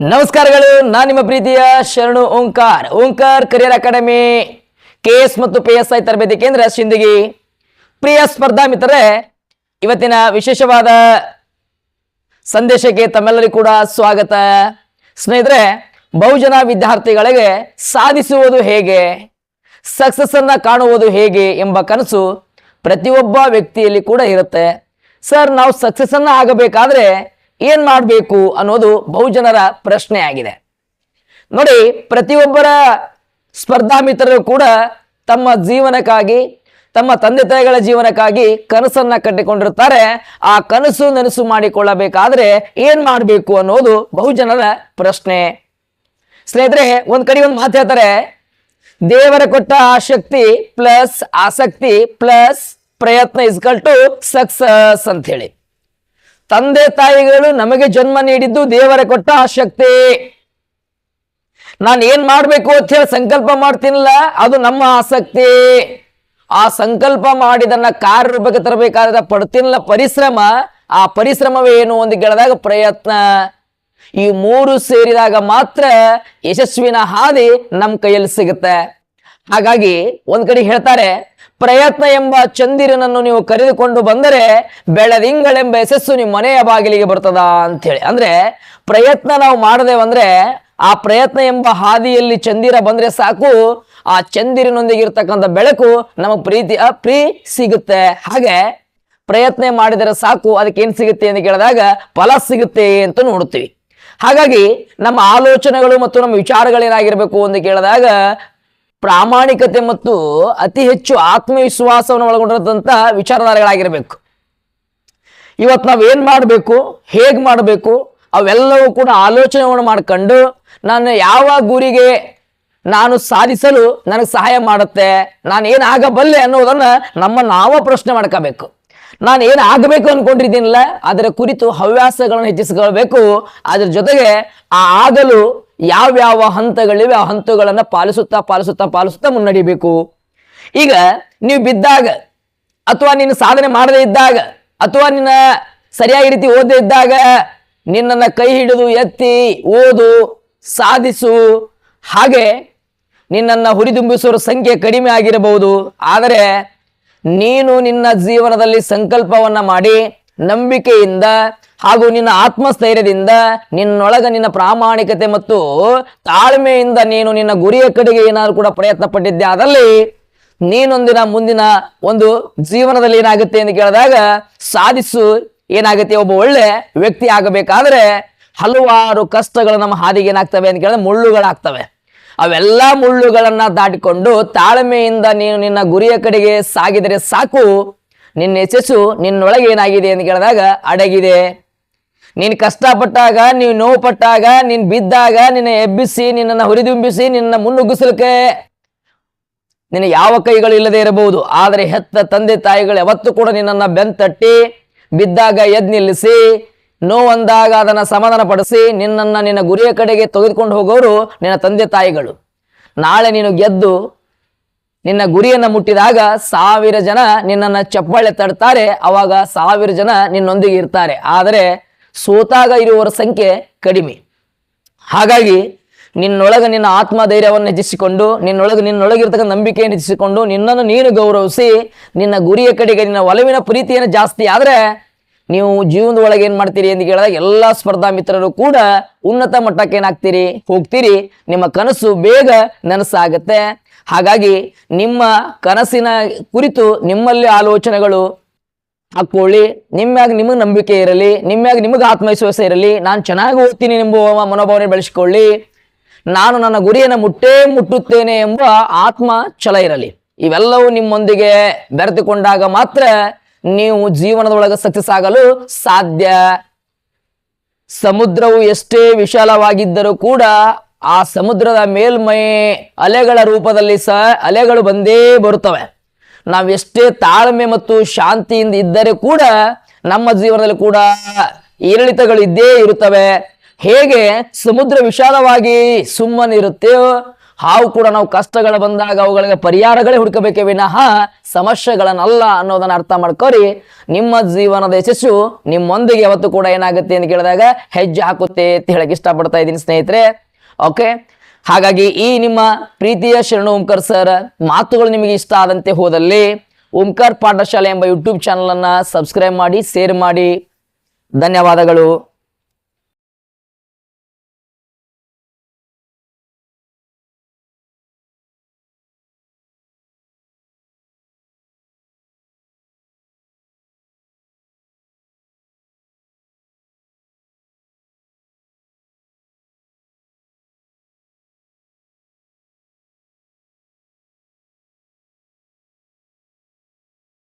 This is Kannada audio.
ನಮಸ್ಕಾರಗಳು, ನಾನು ನಿಮ್ಮ ಪ್ರೀತಿಯ Sharanu Omkar. Omkar career academy, K S ಮತ್ತು ಪಿ ಎಸ್ ಐ ತರಬೇತಿ ಕೇಂದ್ರ ಸಿಂದಗಿ ಪ್ರಿಯ ಸ್ಪರ್ಧಾ ಮಿತ್ರರೇ ಇವತ್ತಿನ ವಿಶೇಷವಾದ ಸಂದೇಶಕ್ಕೆ ತಮ್ಮೆಲ್ಲರಿಗೂ ಕೂಡ ಸ್ವಾಗತ. ಸ್ನೇಹಿತರೆ, ಬಹುಜನ ವಿದ್ಯಾರ್ಥಿಗಳಿಗೆ ಸಾಧಿಸುವುದು ಹೇಗೆ? ಸಕ್ಸಸ್ ಅನ್ನ ಕಾಣುವುದು ಹೇಗೆ ಎಂಬ ಕನಸು ಪ್ರತಿಯೊಬ್ಬ ವ್ಯಕ್ತಿಯಲ್ಲಿ ಕೂಡ ಇರುತ್ತೆ. ಸರ್, ನಾವು ಸಕ್ಸಸ್ ಅನ್ನ ಆಗಬೇಕಾದ್ರೆ ಏನ್ ಮಾಡಬೇಕು ಅನ್ನೋದು ಬಹುಜನರ ಪ್ರಶ್ನೆ ಆಗಿದೆ. ನೋಡಿ, ಪ್ರತಿಯೊಬ್ಬರ ಸ್ಪರ್ಧಾ ಮಿತ್ರರು ಕೂಡ ತಮ್ಮ ಜೀವನಕ್ಕಾಗಿ, ತಮ್ಮ ತಂದೆ ತಾಯಿಗಳ ಜೀವನಕ್ಕಾಗಿ ಕನಸನ್ನ ಕಟ್ಟಿಕೊಂಡಿರ್ತಾರೆ. ಆ ಕನಸು ನನಸು ಮಾಡಿಕೊಳ್ಳಬೇಕಾದ್ರೆ ಏನ್ ಮಾಡಬೇಕು ಅನ್ನೋದು ಬಹುಜನರ ಪ್ರಶ್ನೆ. ಸ್ನೇಹಿತರೆ, ಒಂದ್ ಕಡೆ ಒಂದು ಮಾತು ಹೇಳ್ತಾರೆ, ದೇವರ ಕೊಟ್ಟ ಆಸಕ್ತಿ ಪ್ಲಸ್ ಆಸಕ್ತಿ ಪ್ಲಸ್ ಪ್ರಯತ್ನ ಇಸ್ಕಲ್ ಟು ಸಕ್ಸಸ್ ಅಂತ ಹೇಳಿ ತಂದೆ ತಾಯಿಗಳು ನಮಗೆ ಜನ್ಮ ನೀಡಿದ್ದು ದೇವರ ಕೊಟ್ಟ ಆ ಶಕ್ತಿ. ನಾನು ಏನ್ ಮಾಡ್ಬೇಕು ಅಂತ ಹೇಳಿ ಸಂಕಲ್ಪ ಮಾಡ್ತೀನಲ್ಲ, ಅದು ನಮ್ಮ ಆಸಕ್ತಿ. ಆ ಸಂಕಲ್ಪ ಮಾಡಿದನ್ನ ಕಾರ್ಯರೂಪಕ್ಕೆ ತರಬೇಕಾದ ಪಡ್ತೀನಲ್ಲ ಪರಿಶ್ರಮ, ಆ ಪರಿಶ್ರಮವೇ ಏನು ಒಂದು ಗೆಳೆದಾಗ ಪ್ರಯತ್ನ. ಈ ಮೂರು ಸೇರಿದಾಗ ಮಾತ್ರ ಯಶಸ್ವಿನ ಹಾದಿ ನಮ್ಮ ಕೈಯಲ್ಲಿ ಸಿಗುತ್ತೆ. ಹಾಗಾಗಿ ಒಂದ್ ಕಡೆ ಹೇಳ್ತಾರೆ ಪ್ರಯತ್ನ ಎಂಬ ಚಂದಿರನನ್ನು ನೀವು ಕರೆದುಕೊಂಡು ಬಂದರೆ ಬೆಳದಿಂಗಳೆಂಬ ಯಶಸ್ಸು ನಿಮ್ಮ ಮನೆಯ ಬಾಗಿಲಿಗೆ ಬರ್ತದ ಅಂತೇಳಿ. ಅಂದ್ರೆ ಪ್ರಯತ್ನ ನಾವು ಮಾಡದೇವಂದ್ರೆ ಆ ಪ್ರಯತ್ನ ಎಂಬ ಹಾದಿಯಲ್ಲಿ ಚಂದಿರ ಬಂದ್ರೆ ಸಾಕು, ಆ ಚಂದಿರನೊಂದಿಗೆ ಇರ್ತಕ್ಕಂಥ ಬೆಳಕು ನಮಗೆ ಪ್ರೀತಿ ಪ್ರೀ ಸಿಗುತ್ತೆ. ಹಾಗೆ ಪ್ರಯತ್ನ ಮಾಡಿದರೆ ಸಾಕು, ಅದಕ್ಕೆ ಏನು ಸಿಗುತ್ತೆ ಅಂತ ಕೇಳಿದಾಗ ಫಲ ಸಿಗುತ್ತೆ ಅಂತ ನೋಡ್ತೀವಿ ಹಾಗಾಗಿ ನಮ್ಮ ಆಲೋಚನೆಗಳು ಮತ್ತು ನಮ್ಮ ವಿಚಾರಗಳೇನಾಗಿರ್ಬೇಕು ಅಂತ ಕೇಳಿದಾಗ ಪ್ರಾಮಾಣಿಕತೆ ಮತ್ತು ಅತಿ ಹೆಚ್ಚು ಆತ್ಮವಿಶ್ವಾಸವನ್ನು ಒಳಗೊಂಡಿರತಂತಹ ವಿಚಾರಧಾರೆಗಳಾಗಿರಬೇಕು. ಇವತ್ತು ನಾವು ಏನ್ ಮಾಡಬೇಕು, ಹೇಗೆ ಮಾಡಬೇಕು, ಅವೆಲ್ಲವೂ ಕೂಡ ಆಲೋಚನೆಯನ್ನು ಮಾಡ್ಕೊಂಡು ನಾನು ಯಾವ ಗುರಿಗೆ ನಾನು ಸಾಧಿಸಲು ನನಗೆ ಸಹಾಯ ಮಾಡುತ್ತೆ ನಾನು ಏನಾಗಬಲ್ಲೆ ಅನ್ನೋದನ್ನ ನಮ್ಮ ನಾವ ಪ್ರಶ್ನೆ ಮಾಡ್ಕೋಬೇಕು. ನಾನು ಏನು ಆಗಬೇಕು ಅನ್ಕೊಂಡಿದ್ದೀನಲ್ಲ, ಅದರ ಕುರಿತು ಹವ್ಯಾಸಗಳನ್ನು ಹೆಚ್ಚಿಸಿಕೊಳ್ಬೇಕು. ಅದ್ರ ಜೊತೆಗೆ ಆ ಆಗಲು ಯಾವ್ಯಾವ ಹಂತಗಳಿವೆ, ಆ ಹಂತಗಳನ್ನು ಪಾಲಿಸುತ್ತಾ ಪಾಲಿಸುತ್ತಾ ಪಾಲಿಸುತ್ತಾ ಮುನ್ನಡಿಬೇಕು. ಈಗ ನೀವು ಬಿದ್ದಾಗ ಅಥವಾ ನೀನು ಸಾಧನೆ ಮಾಡದೇ ಇದ್ದಾಗ ಅಥವಾ ನಿನ್ನ ಸರಿಯಾಗಿ ರೀತಿ ಓದದೇ ಇದ್ದಾಗ ನಿನ್ನನ್ನು ಕೈ ಹಿಡಿದು ಎತ್ತಿ ಓದು, ಸಾಧಿಸು. ಹಾಗೆ ನಿನ್ನನ್ನು ಹುರಿದುಂಬಿಸುವ ಸಂಖ್ಯೆ ಕಡಿಮೆ ಆಗಿರಬಹುದು. ಆದರೆ ನೀನು ನಿನ್ನ ಜೀವನದಲ್ಲಿ ಸಂಕಲ್ಪವನ್ನ ಮಾಡಿ ನಂಬಿಕೆಯಿಂದ ಹಾಗೂ ನಿನ್ನ ಆತ್ಮಸ್ಥೈರ್ಯದಿಂದ ನಿನ್ನೊಳಗ ನಿನ್ನ ಪ್ರಾಮಾಣಿಕತೆ ಮತ್ತು ತಾಳ್ಮೆಯಿಂದ ನೀನು ನಿನ್ನ ಗುರಿಯ ಕಡೆಗೆ ಏನಾದರೂ ಕೂಡ ಪ್ರಯತ್ನ ಪಟ್ಟಿದ್ದೆ, ಅದರಲ್ಲಿ ನೀನೊಂದಿನ ಮುಂದಿನ ಒಂದು ಜೀವನದಲ್ಲಿ ಏನಾಗುತ್ತೆ ಅಂತ ಕೇಳಿದಾಗ ಸಾಧಿಸು, ಏನಾಗುತ್ತೆ, ಒಬ್ಬ ಒಳ್ಳೆ ವ್ಯಕ್ತಿ ಆಗಬೇಕಾದ್ರೆ ಹಲವಾರು ಕಷ್ಟಗಳು ನಮ್ಮ ಹಾದಿಗೆ ಏನಾಗ್ತವೆ ಅಂತ ಕೇಳಿದ್ರೆ ಮುಳ್ಳುಗಳಾಗ್ತವೆ. ಅವೆಲ್ಲ ಮುಳ್ಳುಗಳನ್ನು ದಾಟಿಕೊಂಡು ತಾಳ್ಮೆಯಿಂದ ನೀನು ನಿನ್ನ ಗುರಿಯ ಕಡೆಗೆ ಸಾಗಿದರೆ ಸಾಕು. ನಿನ್ನ ಯಶಸ್ಸು ನಿನ್ನೊಳಗೆ ಏನಾಗಿದೆ ಅಂತ ಕೇಳಿದಾಗ, ಅಡಗಿದೆ. ನೀನು ಕಷ್ಟಪಟ್ಟಾಗ ನೀವು ನೋವು ಪಟ್ಟಾಗ ನೀನು ಬಿದ್ದಾಗ, ನಿನ್ನ ಎಬ್ಬಿಸಿ, ನಿನ್ನನ್ನು ಹುರಿದುಂಬಿಸಿ, ನಿನ್ನ ಮುನ್ನುಗ್ಗಿಸಲಿಕ್ಕೆ ನಿನ್ನ ಯಾವ ಕೈಗಳು ಇಲ್ಲದೆ ಇರಬಹುದು. ಆದರೆ ಹೆತ್ತ ತಂದೆ ತಾಯಿಗಳು ಯಾವತ್ತೂ ಕೂಡ ನಿನ್ನನ್ನು ಬೆಂತಟ್ಟಿ, ಬಿದ್ದಾಗ ಎದ್ ನಿಲ್ಲಿಸಿ ನೋವಂದಾಗ ಅದನ್ನು ಸಮಾಧಾನ ಪಡಿಸಿ ನಿನ್ನನ್ನು ನಿನ್ನ ಗುರಿಯ ಕಡೆಗೆ ತೆಗೆದುಕೊಂಡು ಹೋಗೋರು ನಿನ್ನ ತಂದೆ ತಾಯಿಗಳು. ನಾಳೆ ನೀನು ಗೆದ್ದು ನಿನ್ನ ಗುರಿಯನ್ನು ಮುಟ್ಟಿದಾಗ ಸಾವಿರ ಜನ ನಿನ್ನನ್ನು ಚಪ್ಪಾಳೆ ತಡ್ತಾರೆ, ಅವಾಗ ಸಾವಿರ ಜನ ನಿನ್ನೊಂದಿಗೆ ಇರ್ತಾರೆ. ಆದರೆ ಸೋತಾಗ ಇರುವವರ ಸಂಖ್ಯೆ ಕಡಿಮೆ. ಹಾಗಾಗಿ ನಿನ್ನೊಳಗೆ ನಿನ್ನ ಆತ್ಮಧೈರ್ಯವನ್ನು ಹೆಚ್ಚಿಸಿಕೊಂಡು, ನಿನ್ನೊಳಗೆ ನಿನ್ನೊಳಗಿರ್ತಕ್ಕಂಥ ನಂಬಿಕೆಯನ್ನು ಹೆಚ್ಚಿಸಿಕೊಂಡು, ನಿನ್ನನ್ನು ನೀನು ಗೌರವಿಸಿ, ನಿನ್ನ ಗುರಿಯ ಕಡೆಗೆ ನಿನ್ನ ಒಲವಿನ ಪ್ರೀತಿಯನ್ನು ಜಾಸ್ತಿ ಆದರೆ ನೀವು ಜೀವನದ ಒಳಗೆ ಏನು ಮಾಡ್ತೀರಿ ಅಂತ ಕೇಳಿದಾಗ ಎಲ್ಲ ಸ್ಪರ್ಧಾ ಮಿತ್ರರು ಕೂಡ ಉನ್ನತ ಮಟ್ಟಕ್ಕೆ ಏನಾಗ್ತೀರಿ ಹೋಗ್ತೀರಿ. ನಿಮ್ಮ ಕನಸು ಬೇಗ ನನಸಾಗುತ್ತೆ. ಹಾಗಾಗಿ ನಿಮ್ಮ ಕನಸಿನ ಕುರಿತು ನಿಮ್ಮಲ್ಲಿ ಆಲೋಚನೆಗಳು ಹಾಕ್ಕೊಳ್ಳಿ. ನಿಮ್ಮ್ಯಾಗ ನಿಮಗೆ ನಂಬಿಕೆ ಇರಲಿ. ನಿಮ್ಮ್ಯಾಗ ನಿಮಗೆ ಆತ್ಮವಿಶ್ವಾಸ ಇರಲಿ. ನಾನು ಚೆನ್ನಾಗಿ ಓದ್ತೀನಿ ಎಂಬುವ ಮನೋಭಾವನೆ ಬೆಳೆಸ್ಕೊಳ್ಳಿ. ನಾನು ನನ್ನ ಗುರಿಯನ್ನು ಮುಟ್ಟೇ ಮುಟ್ಟುತ್ತೇನೆ ಎಂಬ ಆತ್ಮ ಛಲ ಇರಲಿ. ಇವೆಲ್ಲವೂ ನಿಮ್ಮೊಂದಿಗೆ ಬೆರೆತುಕೊಂಡಾಗ ಮಾತ್ರ ನೀವು ಜೀವನದೊಳಗೆ ಸಕ್ಸಸ್ ಆಗಲು ಸಾಧ್ಯ. ಸಮುದ್ರವು ಎಷ್ಟೇ ವಿಶಾಲವಾಗಿದ್ದರೂ ಕೂಡ ಆ ಸಮುದ್ರದ ಮೇಲ್ಮೈ ಅಲೆಗಳ ರೂಪದಲ್ಲಿ ಸಹ ಅಲೆಗಳು ಬಂದೇ ಬರುತ್ತವೆ. ನಾವು ಎಷ್ಟೇ ತಾಳ್ಮೆ ಮತ್ತು ಶಾಂತಿಯಿಂದ ಇದ್ದರೆ ಕೂಡ ನಮ್ಮ ಜೀವನದಲ್ಲಿ ಕೂಡ ಏರಿಳಿತಗಳು ಇದ್ದೇ ಇರುತ್ತವೆ. ಹೇಗೆ ಸಮುದ್ರ ವಿಶಾಲವಾಗಿ ಸುಮ್ಮನಿರುತ್ತೆಯೋ ಹಾವು ಕೂಡ ನಾವು ಕಷ್ಟಗಳು ಬಂದಾಗ ಅವುಗಳಿಗೆ ಪರಿಹಾರಗಳೇ ಹುಡುಕಬೇಕೇ ವಿನಃ ಸಮಸ್ಯೆಗಳನ್ನಲ್ಲ ಅನ್ನೋದನ್ನ ಅರ್ಥ ಮಾಡ್ಕೋರಿ. ನಿಮ್ಮ ಜೀವನದ ಯಶಸ್ಸು ನಿಮ್ಮೊಂದಿಗೆ ಯಾವತ್ತು ಕೂಡ ಏನಾಗುತ್ತೆ ಅಂತ ಕೇಳಿದಾಗ ಹೆಜ್ಜೆ ಹಾಕುತ್ತೆ ಅಂತ ಹೇಳಕ್ಕೆ ಇಷ್ಟಪಡ್ತಾ ಇದ್ದೀನಿ ಸ್ನೇಹಿತರೆ. ಓಕೆ? ಹಾಗಾಗಿ ಈ ನಿಮ್ಮ ಪ್ರೀತಿಯ ಶರಣು ಓಂಕರ್ ಸರ್, ಮಾತುಗಳು ನಿಮಗೆ ಇಷ್ಟ ಆದಂತೆ ಹೋದಲ್ಲಿ ಓಂಕಾರ್ ಪಾಠಶಾಲೆ ಎಂಬ ಯೂಟ್ಯೂಬ್ ಚಾನಲನ್ನು ಸಬ್ಸ್ಕ್ರೈಬ್ ಮಾಡಿ ಶೇರ್ ಮಾಡಿ. ಧನ್ಯವಾದಗಳು.